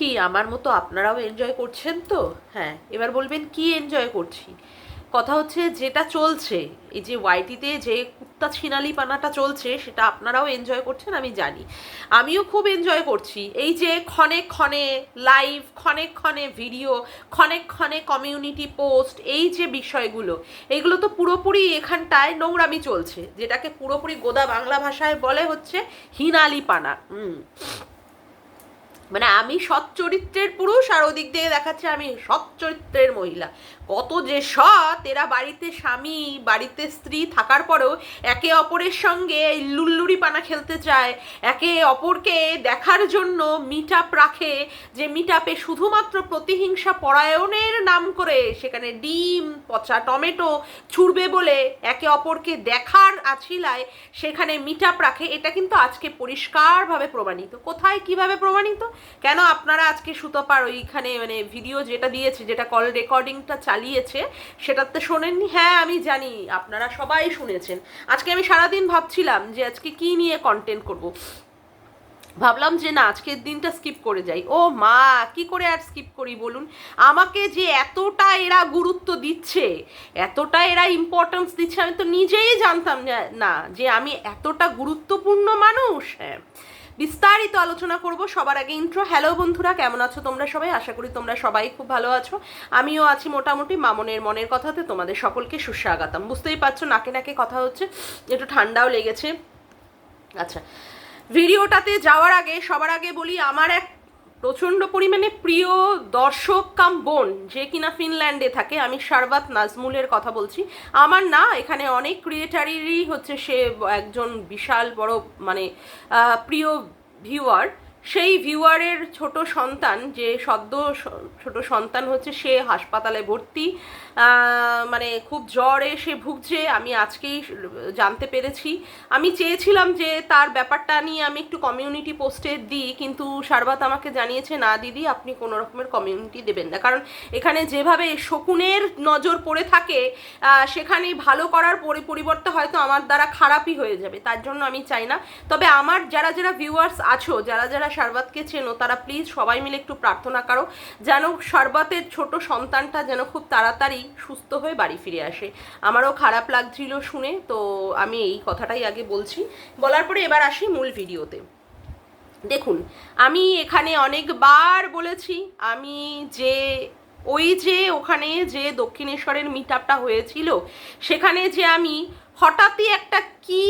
কি, আমার মতো আপনারাও এনজয় করছেন তো? হ্যাঁ এবার বলবেন কি এনজয় করছি? কথা হচ্ছে যেটা চলছে, এই যে ওয়াইটিতে যে কুত্তা ছিনালি পানাটা চলছে, সেটা আপনারাও এনজয় করছেন, আমি জানি। আমিও খুব এনজয় করছি। এই যে ক্ষণে ক্ষণে লাইভ ক্ষণে ক্ষণে ভিডিও ক্ষণে ক্ষণে কমিউনিটি পোস্ট এই যে বিষয়গুলো এইগুলো তো পুরোপুরি এখানটায় নোংরামি চলছে, যেটাকে পুরোপুরি গোদা বাংলা ভাষায় বলে হচ্ছে হিনালি পানা মানে আমি সৎ চরিত্রের পুরুষ আর ওদিক দিয়ে দেখাচ্ছে আমি সৎ চরিত্রের মহিলা। কত যে সৎ, এরা বাড়িতে স্বামী, বাড়িতে স্ত্রী থাকার পরেও একে অপরের সঙ্গে লুল্লুরি পানা খেলতে চায়। একে অপরকে দেখার জন্য মিট আপ রাখে, যে মিট আপে শুধুমাত্র প্রতিহিংসা পরায়ণের নাম করে। সেখানে ডিম, পচা টমেটো ছুড়বে বলে একে অপরকে দেখার আছিলায় সেখানে মিট আপ রাখে। এটা কিন্তু আজকে পরিষ্কারভাবে প্রমাণিত। কোথায় কীভাবে প্রমাণিত? কেন আপনারা আজকে সুতপার ওইখানে মানে ভিডিও যেটা দিয়েছে, যেটা কল রেকর্ডিংটা চালিয়েছে, সেটাতে শোনেননি? হ্যাঁ আমি জানি, আপনারা সবাই শুনেছেন। আজকে আমি সারাদিন ভাবছিলাম যে আজকে কি নিয়ে কন্টেন্ট করব। ভাবলাম যে না, আজকের দিনটা স্কিপ করে যাই। ও মা, কি করে আর স্কিপ করি বলুন? আমাকে যে এতটা এরা গুরুত্ব দিচ্ছে, এতটা এরা ইম্পর্টেন্স দিচ্ছে, আমি তো নিজেই জানতাম না, যে আমি এতটা গুরুত্বপূর্ণ মানুষ? হ্যাঁ। বিস্তারিত আলোচনা করব। সবার আগে ইন্ট্রো হ্যালো বন্ধুরা, কেমন আছো তোমরা সবাই? আশা করি তোমরা সবাই খুব ভালো আছো। আমিও আছি মোটামুটি মামনের মনের কথাতে। তোমাদের সকলকে সুস্বাগতম। বুঝতেই পারছ, নাকে নাকে কথা হচ্ছে। একটু ঠান্ডাও লেগেছে। আচ্ছা ভিডিওটাতে যাওয়ার আগে, সবার আগে বলি, আমার এক প্রচণ্ড পরিমাণে প্রিয় দর্শক কাম বোন, যে কিনা ফিনল্যান্ডে থাকে, আমি সারবাত নাজমুলের কথা বলছি। আমার না, এখানে অনেক ক্রিয়েটারেরই হচ্ছে সে একজন বিশাল বড় মানে প্রিয় ভিউয়ার সেই ভিউয়ারের ছোট সন্তান, যে সদ্য ছোট সন্তান হচ্ছে সে হাসপাতালে ভর্তি মানে খুব জ্বরে সে ভুগছে, আমি আজকেই জানতে পেরেছি। আমি চেয়েছিলাম যে তার ব্যাপারটা নিয়ে আমি একটু কমিউনিটি পোস্টে দিই, কিন্তু সারবাত আমাকে জানিয়েছে, না দিদি, আপনি কোনো রকমের কমিউনিটি দেবেন না। কারণ এখানে যেভাবে শকুনের নজর পড়ে থাকে সেখানে ভালো করার পরি- পরিবর্তে হয়তো আমার দ্বারা খারাপই হয়ে যাবে, তার জন্য আমি চাই না। তবে আমার যারা যারা ভিউয়ার্স আছো, যারা যারা সারবাতকে চেনো, তারা প্লিজ সবাই মিলে একটু প্রার্থনা করো, যেন সারবাতের ছোট সন্তানটা যেন খুব তাড়াতাড়ি সুস্থ হয়ে বাড়ি ফিরে আসে। আমারও খারাপ লাগছিল শুনে, তো আমি এই কথাটাই আগে বলছি। বলার পরে এবার আসি মূল ভিডিওতে। দেখুন, আমি এখানে অনেকবার বলেছি, আমি যে, ওই যে ওখানে যে দক্ষিণেশ্বরের মিটআপটা হয়েছিল, সেখানে যে আমি হঠাৎই একটা কি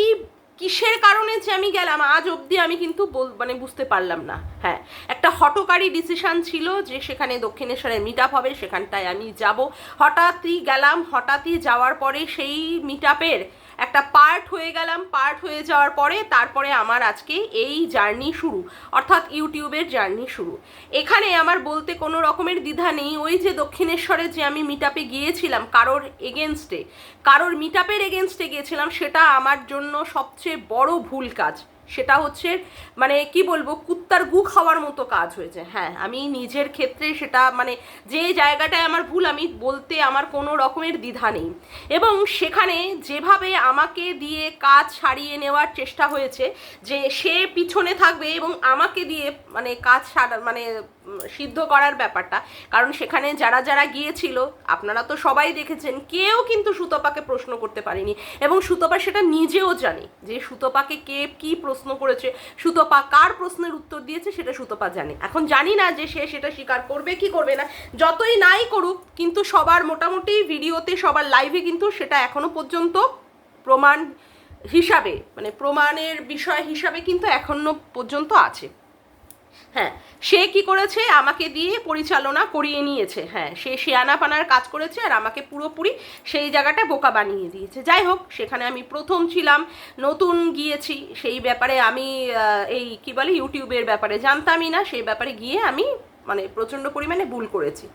কিসের কারণে যে আমি গেলাম, আজ অবধি আমি কিন্তু মানে বুঝতে পারলাম না। হ্যাঁ একটা হটকারী ডিসিশান ছিল যে সেখানে দক্ষিণেশ্বরের মিট আপ হবে, সেখানটায় আমি যাব। হঠাৎই গেলাম, হঠাৎই যাওয়ার পরে সেই মিট আপের একটা পার্ট হয়ে গেলাম পার্ট হয়ে যাওয়ার পরে তারপরে আমার আজকে এই জার্নি শুরু, অর্থাৎ ইউটিউবের জার্নি শুরু। এখানে আমার বলতে কোনো রকমের দ্বিধা নেই, ওই যে দক্ষিণেশ্বরে যে আমি মিট আপে গিয়েছিলাম, কারোর এগেনস্টে কারোর মিট আপের এগেনস্টে গিয়েছিলাম, সেটা আমার জন্য সবচেয়ে বড় ভুল কাজ। সেটা হচ্ছে মানে কি বলব, কুত্তার গু খাওয়ার মতো কাজ হয়েছে। হ্যাঁ আমি নিজের ক্ষেত্রে সেটা মানে যে জায়গাটায় আমার ভুল, আমি বলতে আমার কোনো রকমের দ্বিধা নেই। এবং সেখানে যেভাবে আমাকে দিয়ে কাজ সারিয়ে নেওয়ার চেষ্টা হয়েছে, যে সে পিছনে থাকবে এবং আমাকে দিয়ে মানে কাজ সারা মানে সিদ্ধ করার ব্যাপারটা, কারণ সেখানে যারা যারা গিয়েছিল, আপনারা তো সবাই দেখেছেন, কেউ কিন্তু সুতপাকে প্রশ্ন করতে পারেনি। এবং সুতপা সেটা নিজেও জানে যে সুতপাকে কে কি প্রশ্ন করেছে, সুতপা কার প্রশ্নের উত্তর দিয়েছে সেটা সুতপা জানে। এখন জানি না যে সে সেটা স্বীকার করবে কি করবে না। যতই নাই করুক, কিন্তু সবার মোটামুটি ভিডিওতে, সবার লাইভে কিন্তু সেটা এখনও পর্যন্ত প্রমাণ হিসাবে মানে প্রমাণের বিষয় হিসাবে কিন্তু এখনও পর্যন্ত আছে। হ্যাঁ সে কি করেছে? আমাকে দিয়ে পরিচালনা করিয়ে নিয়েছে। হ্যাঁ সে শেয়ানা পানার কাজ করেছে আর আমাকে পুরোপুরি সেই জায়গাটা বোকা বানিয়ে দিয়েছে। যাই হোক, সেখানে আমি প্রথম ছিলাম, নতুন গিয়েছি। সেই ব্যাপারে আমি এই কি বলে, ইউটিউবের ব্যাপারে জানতামই না। সেই ব্যাপারে গিয়ে আমি মানে প্রচণ্ড পরিমাণে ভুল করেছি।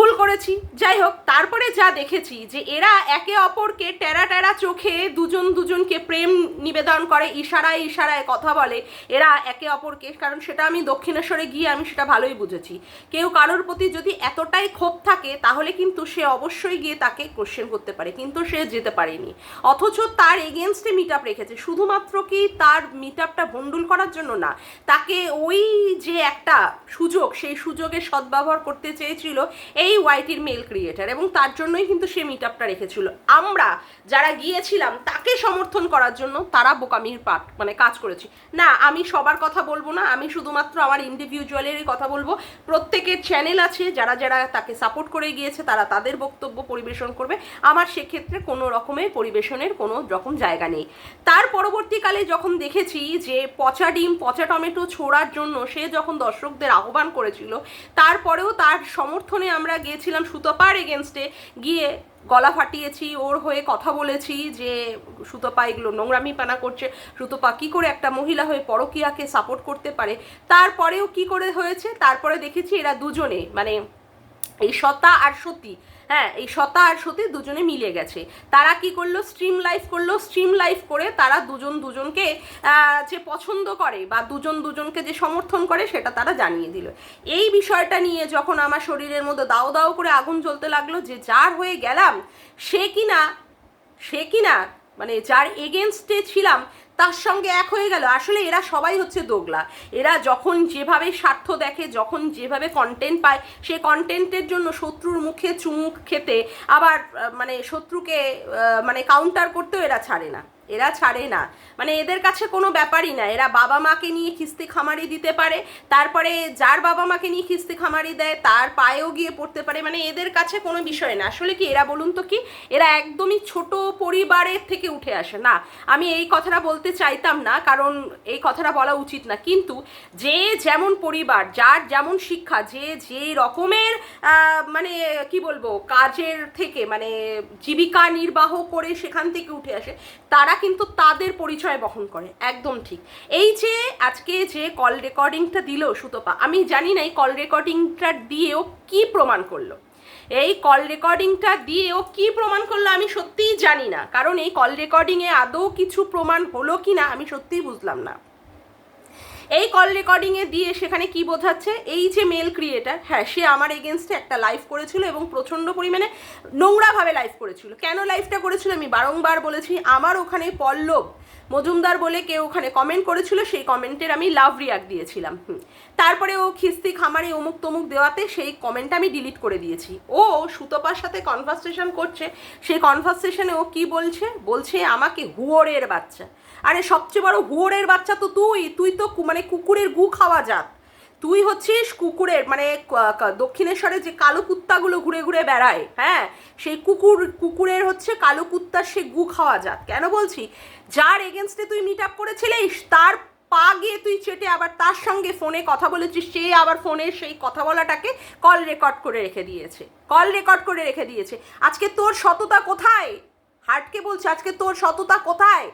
ভুল করেছি। যাই হোক, তারপরে যা দেখেছি যে এরা একে অপরকে টেরা টেরা চোখে দুজন দুজনকে প্রেম নিবেদন করে, ইশারায় ইশারায় কথা বলে। এরা একে অপরকে, কারণ সেটা আমি দক্ষিণেশ্বরে গিয়ে আমি সেটা ভালোই বুঝেছি। কেউ কারোর প্রতি যদি এতটাই ক্ষোভ থাকে, তাহলে কিন্তু সে অবশ্যই গিয়ে তাকে কোশ্চেন করতে পারে। কিন্তু সে যেতে পারেনি। অথচ তার এগেনস্টে মিট আপ রেখেছে। শুধুমাত্র কি তার মিট আপটা ভণ্ডুল করার জন্য না, তাকে ওই যে একটা সুযোগ, সেই সুযোগের সদ্ব্যবহার করতে চেয়েছিল, এই ওয়াইটির মেল ক্রিয়েটার এবং তার জন্যই কিন্তু সে মিট আপটা রেখেছিল। আমরা যারা গিয়েছিলাম তাকে সমর্থন করার জন্য তারা বোকামির পাঠ মানে কাজ করেছি। না, আমি সবার কথা বলব না, আমি শুধুমাত্র আমার ইন্ডিভিজুয়ালেরই কথা বলব। প্রত্যেকের চ্যানেল আছে, যারা যারা তাকে সাপোর্ট করে গিয়েছে, তারা তাদের বক্তব্য পরিবেশন করবে। আমার সেক্ষেত্রে কোনো রকমের পরিবেশনের কোনো রকম জায়গা নেই। তার পরবর্তীকালে যখন দেখেছি যে পচা ডিম, পচা টমেটো ছোড়ার জন্য সে যখন দর্শকদের আহ্বান করেছিল, তারপরেও তার সমর্থনে আমরা গিয়েছিলাম সুতপার এগেনস্টে গিয়ে গলা ফাটিয়েছি, ওর হয়ে কথা বলেছি যে, সুতপা এগুলো নোংরামি পানা করছে, সুতপা কী করে একটা মহিলা হয়ে পরকিয়াকে সাপোর্ট করতে পারে? তারপরেও কি করে হয়েছে? তারপরে দেখেছি এরা দুজনে মানে এই সতা আর সতী হ্যাঁ এই সতা আর সতী দুজনে মিলে গেছে। তারা কি করল? স্ট্রিম লাইফ করল। স্ট্রিম লাইফ করে তারা দুজন দুজনকে যে পছন্দ করে বা দুজন দুজনকে যে সমর্থন করে সেটা তারা জানিয়ে দিল। এই বিষয়টা নিয়ে যখন আমার শরীরের মধ্যে দাও দাও করে আগুন জ্বলতে লাগল যে যার হয়ে গেলাম, সে কিনা সে কিনা মানে যার এগেনস্টে ছিলাম তার সঙ্গে এক হয়ে গেল। আসলে এরা সবাই হচ্ছে দোগলা। এরা যখন যেভাবে স্বার্থ দেখে, যখন যেভাবে কন্টেন্ট পায়, সে কন্টেন্টের জন্য শত্রুর মুখে চুমুক খেতে আবার মানে শত্রুকে মানে কাউন্টার করতেও এরা ছাড়ে না। এরা ছাড়ে না। মানে এদের কাছে কোনো ব্যাপারই না। এরা বাবা মাকে নিয়ে খিস্তি খামারি দিতে পারে, তারপরে যার বাবা মাকে নিয়ে খিস্তি খামারি দেয়, তার পায়েও গিয়ে পড়তে পারে। মানে এদের কাছে কোনো বিষয় না। আসলে কি এরা বলুন তো কি, এরা একদমই ছোট পরিবারের থেকে উঠে আসে। না, আমি এই কথাটা বলতে চাইতাম না, কারণ এই কথাটা বলা উচিত না। কিন্তু যে যেমন পরিবার, যার যেমন শিক্ষা, যে যে রকমের মানে কি বলব, কাজের থেকে মানে জীবিকা নির্বাহ করে সেখান থেকে উঠে আসে, তারা কিন্তু তাদের পরিচয় বহন করে। একদম ঠিক। এই যে আজকে যে কল রেকর্ডিংটা দিল সুতপা, আমি জানি না এই কল রেকর্ডিংটা দিয়েও কি প্রমাণ করল। এই কল রেকর্ডিংটা দিয়েও কি প্রমাণ করল আমি সত্যিই জানি না। কারণ এই কল রেকর্ডিংয়ে আদৌ কিছু প্রমাণ হলো কি না আমি সত্যিই বুঝলাম না। এই কল রেকর্ডিংয়ে দিয়ে সেখানে কি বোঝাচ্ছে? এই যে মেল ক্রিয়েটার হ্যাঁ সে আমার এগেনস্টে একটা লাইভ করেছিল এবং প্রচণ্ড পরিমাণে নোংরাভাবে লাইভ করেছিল। কেন লাইভটা করেছিল? আমি বারংবার বলেছি, আমার ওখানে পল্লব মজুমদার বলে কেউ ওখানে কমেন্ট করেছিল, সেই কমেন্টের আমি লাভ রিয়াক দিয়েছিলাম। তারপরে ও খিস্তি খামারে অমুক তমুক দেওয়াতে সেই কমেন্ট আমি ডিলিট করে দিয়েছি। ও সুতপার সাথে কনভারসেশন করছে, সেই কনভারসেশনে ও কি বলছে? বলছে, আমাকে হুয়োরের বাচ্চা। আরে সবচেয়ে বড় হুয়োরের বাচ্চা তো তুই। তুই তো মানে কুকুরের গু খাওয়া যাক তুই হচ্ছিস কুকুরের মানে দক্ষিণেশ্বরে যে কালো কুত্তাগুলো ঘুরে ঘুরে বেড়ায় হ্যাঁ? সেই কুকুর, কুকুরের হচ্ছে কালো কুত্তার সে গু খাওয়া যাক কেন বলছি? যার এগেনস্টে তুই মিট আপ করেছিলিস, তার পা গিয়ে তুই চেটে আবার তার সঙ্গে ফোনে কথা বলেছিস, সে আবার ফোনে সেই কথা বলাটাকে কল রেকর্ড করে রেখে দিয়েছে। কল রেকর্ড করে রেখে দিয়েছে। আজকে তোর সততা কোথায়? হার্টকে বলছে, আজকে তোর সততা কোথায়?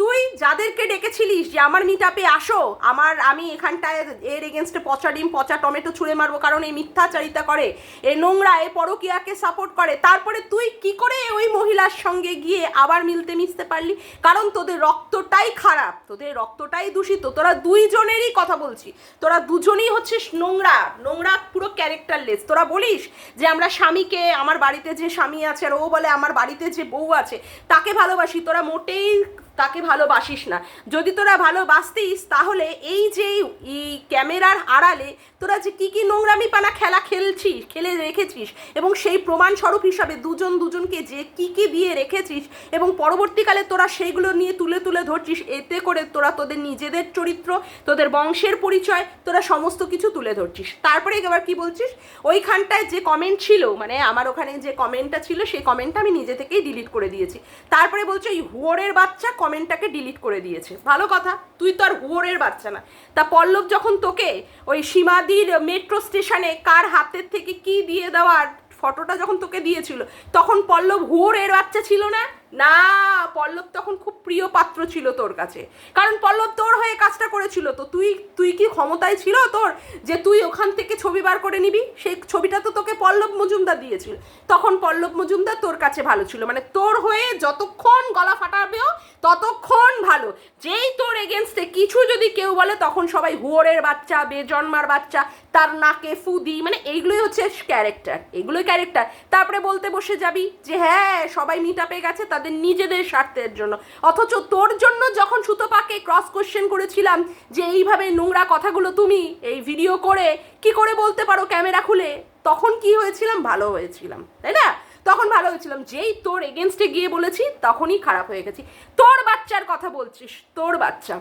তুই যাদেরকে ডেকেছিলিস যে, আমার মিট আপে আসো, আমার, আমি এখানটায় এর এগেনস্টে পচা ডিম, পচা টমেটো ছুঁড়ে মারবো, কারণ এই মিথ্যাচারিতা করে, এ নোংরা, এ পরকিয়াকে সাপোর্ট করে। তারপরে তুই কি করে ওই মহিলার সঙ্গে গিয়ে আবার মিলতে মিশতে পারলি? কারণ তোদের রক্তটাই খারাপ, তোদের রক্তটাই দূষিত, তোরা দুইজনেরই কথা বলছি, তোরা দুজনেই হচ্ছিস নোংরা নোংরা পুরো ক্যারেক্টারলেস তোরা বলিস যে, আমরা স্বামীকে, আমার বাড়িতে যে স্বামী আছে আর ও বলে আমার বাড়িতে যে বউ আছে, তাকে ভালোবাসি। তোরা মোটেই তাকে ভালোবাসিস না। যদি তোরা ভালোবাসতিস, তাহলে এই যে এই ক্যামেরার আড়ালে তোরা যে কি কি নোংরামি পানা খেলা খেলছিস, খেলে রেখেছিস এবং সেই প্রমাণস্বরূপ হিসাবে দুজন দুজনকে যে কি কি দিয়ে রেখেছিস এবং পরবর্তীকালে তোরা সেইগুলো নিয়ে তুলে তুলে ধরছিস, এতে করে তোরা তোদের নিজেদের চরিত্র, তোদের বংশের পরিচয়, তোরা সমস্ত কিছু তুলে ধরছিস। তারপরে এবার কি বলছিস? ওইখানটায় যে কমেন্ট ছিল মানে আমার ওখানে যে কমেন্টটা ছিল, সেই কমেন্টটা আমি নিজে থেকেই ডিলিট করে দিয়েছি। তারপরে বলছে, এই হুয়োরের বাচ্চা কমেন্টটাকে ডিলিট করে দিয়েছে। ভালো কথা, তুই তো আর হুয়োরের বাচ্চা না। তা পল্লব যখন তোকে ওই সীমাদির মেট্রো স্টেশনে কার হাতের থেকে কি দিয়ে দেওয়ার ফটোটা যখন তোকে দিয়েছিল, তখন পল্লব হুয়োরের বাচ্চা ছিল না? না, পল্লব তখন খুব প্রিয় পাত্র ছিল তোর কাছে। কারণ পল্লব তোর হয়ে কাজটা করেছিল তো তুই তুই কি ক্ষমতায় ছিল তোর যে তুই ওখান থেকে ছবি বার করে নিবি? সেই ছবিটা তো তোকে পল্লব মজুমদার দিয়েছিল। তখন পল্লব মজুমদার তোর কাছে ভালো ছিল। মানে তোর হয়ে যতক্ষণ গলা ফাটাবেও ততক্ষণ ভালো। যেই তোর এগেনস্টে কিছু যদি কেউ বলে, তখন সবাই হুয়োরের বাচ্চা, বেজন্মার বাচ্চা, তার নাকে ফুদি মানে এইগুলোই হচ্ছে ক্যারেক্টার এগুলোই ক্যারেক্টার তারপরে বলতে বসে যাবি যে হ্যাঁ সবাই মিট আপে গেছে তাদের নিজেদের স্বার্থের জন্য। অথচ তোর জন্য যখন সুতপাকে ক্রস কোশ্চেন করেছিলাম যে এইভাবে নোংরা কথাগুলো তুমি এই ভিডিও করে কি করে বলতে পারো ক্যামেরা খুলে, তখন কি হয়েছিলাম? ভালো হয়েছিলাম, তাই না? তখন ভালো হয়েছিলাম। যেই তোর এগেনস্টে গিয়ে বলেছি, তখনই খারাপ হয়ে গেছি। তোর বাচ্চার কথা বলছিস, তোর বাচ্চা।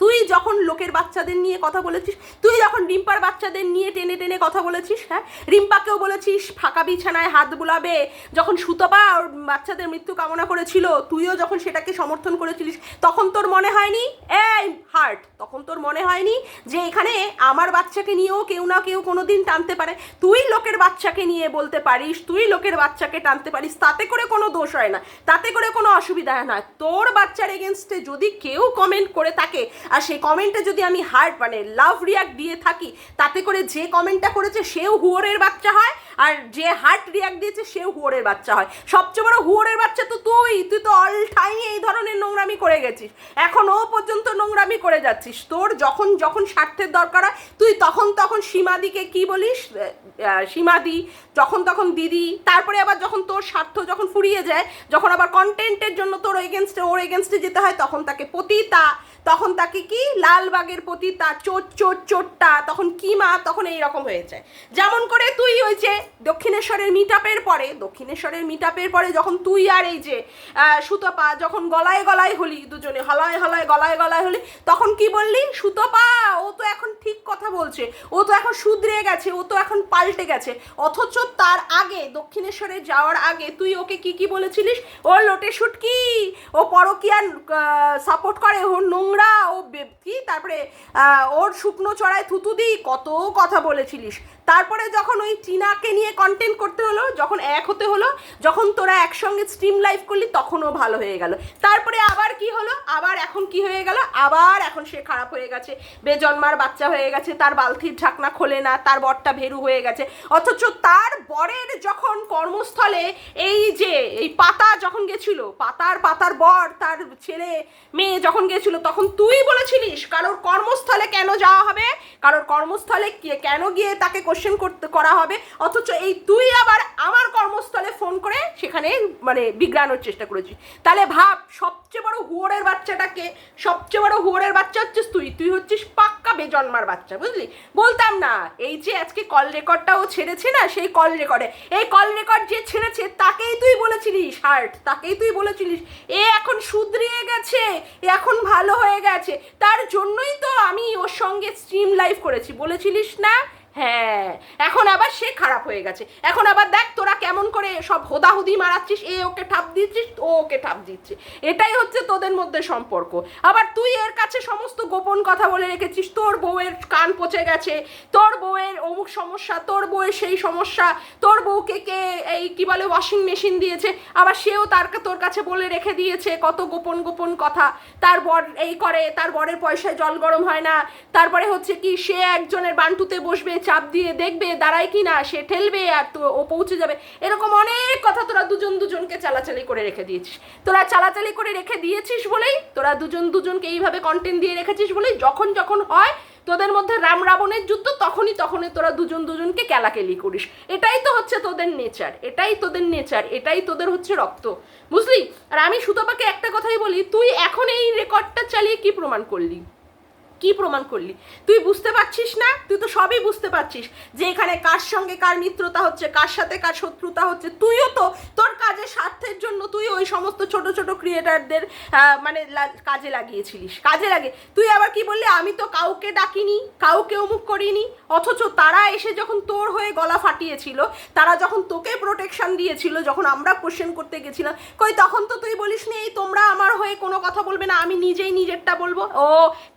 তুই যখন লোকের বাচ্চাদের নিয়ে কথা বলেছিস, তুই যখন রিম্পার বাচ্চাদের নিয়ে টেনে টেনে কথা বলেছিস হ্যাঁ? রিম্পাকেও বলেছিস, ফাঁকা বিছানায় হাত বুলাবে। যখন সুতপা ওর বাচ্চাদের মৃত্যু কামনা করেছিল, তুইও যখন সেটাকে সমর্থন করেছিলিস, তখন তোর মনে হয়নি? এই হার্ট তখন তোর মনে হয়নি যে এখানে আমার বাচ্চাকে নিয়েও কেউ না কেউ কোনো দিন টানতে পারে? তুই লোকের বাচ্চাকে নিয়ে বলতে পারিস, তুই লোকের বাচ্চাকে টানতে পারিস, তাতে করে কোনো দোষ হয় না, তাতে করে কোনো অসুবিধা হয় না। তোর বাচ্চার এগেনস্টে যদি কেউ কমেন্ট করে থাকে আর সেই কমেন্টে যদি আমি হার্ট মানে লাভ রিয়াক্ট দিয়ে থাকি, তাতে করে যে কমেন্টটা করেছে সেও হুয়োরের বাচ্চা হয়, আর যে হার্ট রিয়াক্ট দিয়েছে সেও হুয়োরের বাচ্চা হয়। সবচেয়ে বড় হুয়োরের বাচ্চা তো তুই তুই তো অল টাইম এই ধরনের নোংরামি করে গেছিস। এখন ও পর্যন্ত নোংরামি করে যাচ্ছিস। তোর যখন যখন স্বার্থের দরকার হয়, তুই তখন তখন সীমাদিকে কি বলিস? সীমাদি, যখন, তখন দিদি, তারপরে আবার যখন তোর স্বার্থ যখন ফুরিয়ে যায়, যখন আবার কন্টেন্টের জন্য তোর এগেনস্টে ওর এগেনস্টে যেতে হয়, তখন তাকে পতিতা তখন তাকে কি? লালবাগের প্রতি তার চোট চোট, চোটটা তখন কি মা? তখন এই রকম হয়ে যায় যেমন করে তুই ওই যে দক্ষিণেশ্বরের মিট পরে, দক্ষিণেশ্বরের মিট পরে যখন তুই আর এই যে সুতপা যখন গলায় গলায় হলি দুজনে, হলায় হলায় গলায় গলায় হলি, তখন কি বললি? সুতপা, ও তো এখন ঠিক কথা বলছে। ও তো এখন শুধরে গেছে, ও তো এখন পাল্টে গেছে। অথচ তার আগে, দক্ষিণেশ্বরে যাওয়ার আগে তুই ওকে কি কি বলেছিলিস? ও লোটে শুটকি ও পরকিয়ার সাপোর্ট করে, ও নোংরা ও কি? তারপরে ওর শুকনো চড়ায় থুতু দি কত কথা বলেছিলিস। তারপরে যখন ওই টিনাকে নিয়ে কন্টেন্ট করতে হলো, যখন এক হতে হলো, যখন তোরা একসঙ্গে স্ট্রিম লাইভ করলি তখনও ভালো হয়ে গেল। তারপরে আবার কি হলো? আবার এখন কি হয়ে গেল? আবার এখন সে খারাপ হয়ে গেছে। বেজন্মার বাচ্চা হয়ে গেছে, তার বালতির ঢাকনা খোলে না, তার বরটা ভেরু হয়ে গেছে। অথচ তার বরের যখন কর্মস্থলে এই যে, এই পাতা যখন গেছিল, পাতার পাতার বর, তার ছেলে, মেয়ে যখন গেছিল, তখন তুই বলেছিলিস, কারোর কর্মস্থলে কেন যাওয়া হবে? কারোর কর্মস্থলে কেন গিয়ে তাকে কোশ্চেন করতে, করা হবে? অথচ এই তুই আবার আমার কর্মস্থলে ফোন করে সেখানে মানে বিগড়ানোর চেষ্টা করেছিস। তাহলে ভাব, সবচেয়ে বড় হুয়োরের বাচ্চাটাকে সবচেয়ে বড় হুয়োরের বাচ্চা হচ্ছিস তুই। তুই হচ্ছিস পাক্কা বেজন্মার বাচ্চা, বুঝলি? বলতাম না, এই যে আজকে কল রেকর্ডটা ও ছেড়েছে না, সেই কল রেকর্ডে এই কল রেকর্ড যে ছেড়েছে, তাকেই তুই বলেছিলিস, হার্ট, তাকেই তুই বলেছিলিস। এ এখন শুধরিয়ে গেছে, এ এখন ভালো হয়ে গেছে। তার জন্যই তো আমি ওর সঙ্গে স্ট্রিম লাইভ করেছি। বলেছিলিস না? হ্যাঁ এখন আবার সে খারাপ হয়ে গেছে। এখন আবার দেখ তোরা কেমন করে সব হোদাহুদি মারাচ্ছিস, এ ওকে ঠাপ দিচ্ছিস, ও ওকে ঠাপ দিচ্ছে। এটাই হচ্ছে তোদের মধ্যে সম্পর্ক। আবার তুই এর কাছে সমস্ত গোপন কথা বলে রেখেছিস, তোর বউয়ের কান পচে গেছে, তোর বউয়ের অমুক সমস্যা, তোর বউয়ের সেই সমস্যা, তোর বউকে কে এই কি বলে ওয়াশিং মেশিন দিয়েছে, আবার সেও তার তোর কাছে বলে রেখে দিয়েছে কত গোপন গোপন কথা। তার বর এই করে, তার বরের পয়সায় জল গরম হয় না। তারপরে হচ্ছে কি, সে একজনের বান্টুতে বসবে চাপ দিয়ে দেখবে দাঁড়ায় কি না সে ঠেলবে আর তো ও পৌঁছে যাবে। এরকম অনেক কথা তোরা দুজন দুজনকে চালাচালি করে রেখে দিয়েছিস। তোরা চালাচালি করে রেখে দিয়েছিস বলেই, তোরা দুজন দুজনকে এইভাবে কন্টেন্ট দিয়ে রেখেছিস বলেই যখন যখন হয়, তোদের মধ্যে রাম রাবণের যুদ্ধ, তখনই তখনই তোরা দুজন দুজনকে কেলাকেলি করিস। এটাই তো হচ্ছে তোদের নেচার এটাই তোদের নেচার এটাই তোদের হচ্ছে রক্ত। বুঝলি? আর আমি সুতপাকে একটা কথাই বলি, তুই এখন এই রেকর্ডটা চালিয়ে কি প্রমাণ করলি? কি প্রমাণ করলি? তুই বুঝতে পারছিস না? তুই তো সবই বুঝতে পারছিস যে এখানে কার সঙ্গে কার মিত্রতা হচ্ছে, কার সাথে কার শত্রুতা হচ্ছে। তুইও তো তোর কাজের স্বার্থের জন্য তুই ওই সমস্ত ছোট ছোট ক্রিয়েটারদের মানে কাজে লাগিয়েছিলিস, কাজে লাগে। তুই আবার কি বললি? আমি তো কাউকে ডাকিনি, কাউকে অমুক করিনি, অথচ তারা এসে যখন তোর হয়ে গলা ফাটিয়েছিল, তারা যখন তোকে প্রোটেকশন দিয়েছিল, যখন আমরা কোশ্চেন করতে গেছিলাম, কই তখন তো তুই বলিস নি এই তোমরা আমার হয়ে কোনো কথা বলবে না, আমি নিজেই নিজেরটা বলব? ও,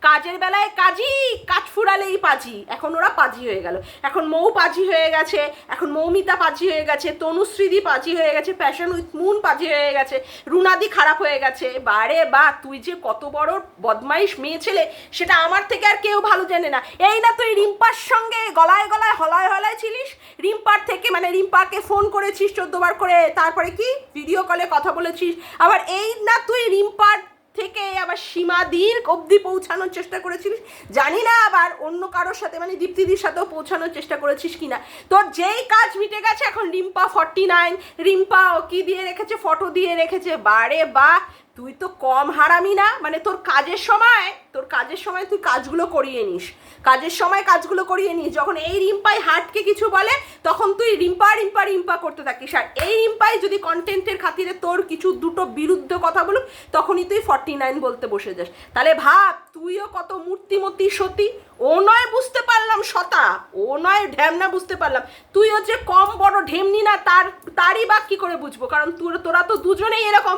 কাজের ছোটবেলায় কাজী কাঠ ফুরালেই পাজি। এখন ওরা পাজি হয়ে গেল। এখন মৌ পাজি হয়ে গেছে, এখন মৌমিতা পাজি হয়ে গেছে, তনুশ্রীদি পাজি হয়ে গেছে প্যাশন উইথ মুন পাজি হয়ে গেছে, রুনাদি খারাপ হয়ে গেছে। বারে বা, তুই যে কত বড় বদমাইশ মেয়ে ছেলে, সেটা আমার থেকে আর কেউ ভালো জানে না। এই না তুই রিম্পার সঙ্গে গলায় গলায়, হলায় হলায় ছিলিস? রিম্পার থেকে মানে রিম্পাকে ফোন করেছিস চোদ্দবার করে, তারপরে কি? ভিডিও কলে কথা বলেছিস। আবার এই না তুই রিম্পার থেকে আবার সীমা সীমাদির অবধি পৌঁছানোর চেষ্টা করেছিলিস। জানি না আবার অন্য কারোর সাথে মানে দীপ্তিদির সাথেও পৌঁছানোর চেষ্টা করেছিস কি না তোর যেই কাজ মিটে গেছে, এখন রিম্পা ফর্টি নাইন রিম্পা ও কি দিয়ে রেখেছে ফটো দিয়ে রেখেছে, বারে বা তুই তো কম হারামি না মানে তোর কাজের সময়, তোর কাজের সময় তুই কাজগুলো করিয়ে নিস। কাজের সময় কাজগুলো করিয়ে নিস। যখন এই রিম্পাই হার্টকে কিছু বলে, তখন তুই রিম্পা রিম্পা রিম্পা করতে থাকিস। আর এই রিম্পাই যদি কন্টেন্টের খাতিরে তোর কিছু দুটো বিরুদ্ধ কথা বলুক, তখনই তুই ফর্টি নাইন বলতে বসে যাস। তাহলে ভাব, তুইও কত মূর্তিমতি সতী? ও নয় বুঝতে পারলাম সতা। ও নয় ঢ্যামনা বুঝতে পারলাম। তুই হচ্ছে কম বড় ঢেমনি না, তার, তারই বা কি করে বুঝব? কারণ তোর তো দুজনেই এরকম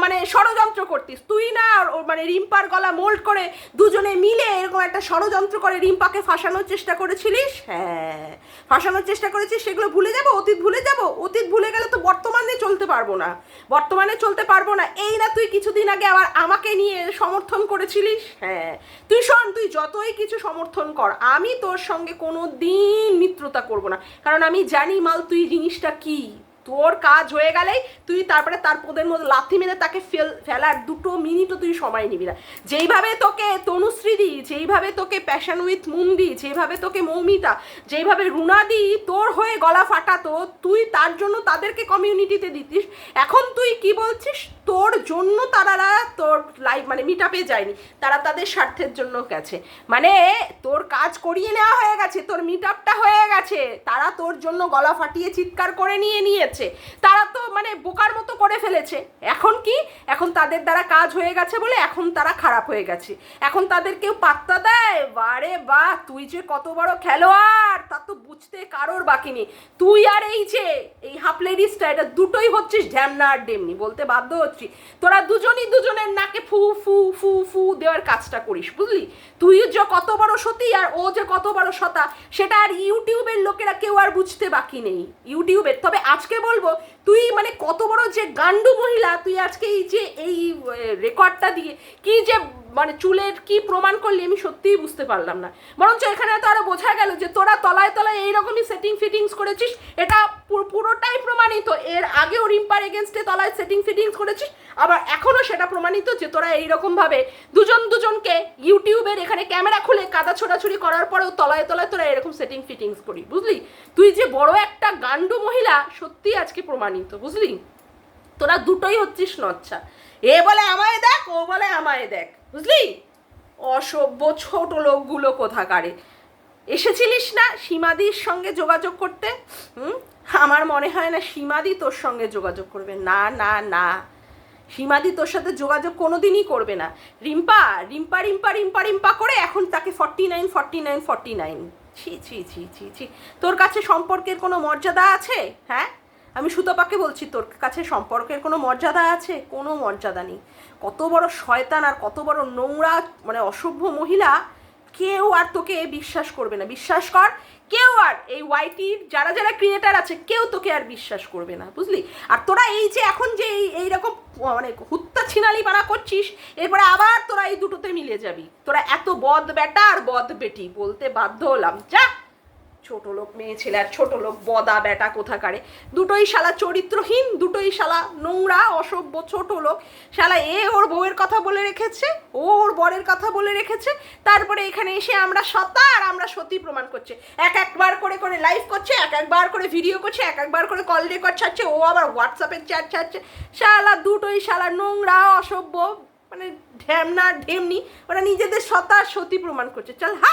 মানে ষড়যন্ত্র করতিস। তুই না মানে রিম্পার গলা মোল্ড করে দুজনে মিলে এরকম একটা ষড়যন্ত্র করে রিম্পাকে ফাঁসানোর চেষ্টা করেছিলিস? হ্যাঁ। ফাঁসানোর চেষ্টা করেছিস, সেগুলো ভুলে যাব, অতীত ভুলে যাব? অতীত ভুলে গেলে তো বর্তমানে চলতে পারব না। বর্তমানে চলতে পারব না। এই না তুই কিছুদিন আগে আবার আমাকে নিয়ে সমর্থন করেছিলিস? হ্যাঁ। তুই শোন, তুই যতই কিছু সমর্থন কর, আমি তোর সঙ্গে কোনো দিন মিত্রতা করব না। কারণ আমি জানি মাল, তুই জিনিসটা কি? তোর কাজ হয়ে গেলেই তুই তারপরে তার পদের মধ্যে লাথি মেরে তাকে ফেল, ফেলার দুটো মিনিটও তুই সময় নিবি না। যেইভাবে তোকে তনুশ্রী দি, যেইভাবে তোকে প্যাশন উইথ মুন্দি যেইভাবে তোকে মৌমিতা, যেইভাবে রুনাদি তোর হয়ে গলা ফাটাতো, তুই তার জন্য তাদেরকে কমিউনিটিতে দিতিস। এখন তুই কি বলছিস? তোর জন্য তারা তোর লাইফ মানে মিট আপে যায়নি। তারা তাদের স্বার্থের জন্য গেছে। মানে তোর কাজ করিয়ে নেওয়া হয়ে গেছে, তোর মিট আপটা হয়ে গেছে। তারা তোর জন্য গলা ফাটিয়ে চিৎকার করে নিয়ে নিয়েছে। তারা তো মানে বোকার মতো করে ফেলেছে। এখন কি? এখন তাদের দ্বারা কাজ হয়ে গেছে বলে এখন তারা খারাপ হয়ে গেছে। এখন তাদের কেউ পাত্তা দেয়? বারে বা, তুই যে কত বড় খেলোয়াড়, তা তো বুঝতে কারোর বাকি নেই। তুই আর এই যে, এই হাফ লেডিসটা এটা দুটোই হচ্ছিস ঢ্যামনা আর ডেমনি। বলতে বাধ্য হচ্ছি তোরা দুজনই দুজনের নাকে ফু ফু ফু ফু দেওয়ার কাজটা করিস, বুঝলি? তুই যে কত বড় সতী আর ও যে কত বড় সতা, সেটা আর ইউটিউবের লোকেরা কেউ আর বুঝতে বাকি নেই। ইউটিউবের। তবে আজকে বলব তুই মানে কত বড় যে গান্ডু মহিলা, তুই আজকে এই যে এই রেকর্ডটা দিয়ে কি যে মানে চুলের কি প্রমাণ করলি আমি সত্যিই বুঝতে পারলাম না। বরঞ্চ এখানে তো আরও বোঝা গেল যে তোরা তলায় তলায় এইরকমই সেটিং ফিটিংস করেছিস, এটা পুরোটাই প্রমাণিত। এর আগেও রিম্পার এগেনস্টে তলায় সেটিং ফিটিংস করেছিস, আবার এখনও সেটা প্রমাণিত যে তোরা এইরকম ভাবে দুজন দুজনকে ইউটিউবের এখানে ক্যামেরা খুলে কাদা ছোড়াছুড়ি করার পরেও তলায় তলায় তোরা এরকম সেটিং ফিটিংস করি বুঝলি? তুই যে বড় একটা গান্ডু মহিলা, সত্যিই আজকে প্রমাণিত বুঝলি? তোরা দুটোই হচ্ছিস নচ্ছা। এ বলে আমায় দেখ, ও বলে আমায় দেখ, বুঝলি? অসভ্য ছোট লোকগুলো কোথাকারে। এসেছিলিস না সীমাদির সঙ্গে যোগাযোগ করতে? হুম? আমার মনে হয় না সীমাদি তোর সঙ্গে যোগাযোগ করবে। না না না। সীমাদি তোর সাথে যোগাযোগ কোনোদিনই করবে না। রিম্পা রিম্পা রিম্পা রিম্পা রিম্পা করে এখন তাকে forty nine forty nine forty nine ছি ছি ছি ছি ছি। তোর কাছে সম্পর্কের কোনো মর্যাদা আছে? হ্যাঁ? আমি সুতপাকে বলছি, তোর কাছে সম্পর্কের কোনো মর্যাদা আছে? কোনো মর্যাদা নেই। কত বড় শয়তান আর কত বড় নোংরা মানে অসভ্য মহিলা, কেউ আর তোকে বিশ্বাস করবে না। বিশ্বাস কর, কেউ আর এই ওয়াইটির যারা যারা ক্রিয়েটার আছে, কেউ তোকে আর বিশ্বাস করবে না, বুঝলি? আর তোরা এই যে এখন যে এই এইরকম মানে হুত্তা ছিনালি পানা করছিস, এরপরে আবার তোরা এই দুটোতে মিলে যাবি। তোরা এত বদ বেটা আর বদ বেটি, বলতে বাধ্য হলাম। যা! ছোট লোক মেয়ে ছেলে আর ছোট লোক, বদা বেটা কোথাকারে। দুটোই শালা চরিত্রহীন, দুটোই শালা নোংরা, অসভ্য ছোট লোক। শালা এ ওর বউয়ের কথা বলে রেখেছে, ও ওর বরের কথা বলে রেখেছে, তারপরে এখানে এসে আমরা সতা আর আমরা সত্যি প্রমাণ করছে। এক একবার করে করে লাইভ করছে, এক একবার করে ভিডিও করছে, এক একবার করে কল রেকর্ড ছাড়ছে, ও আবার হোয়াটসঅ্যাপের চ্যাট ছাড়ছে। শালা দুটোই শালা নোংরা, অসভ্য মানে ঢ্যামনা, ঢেমনি, ওরা নিজেদের সতা সত্যি প্রমাণ করছে। চল হা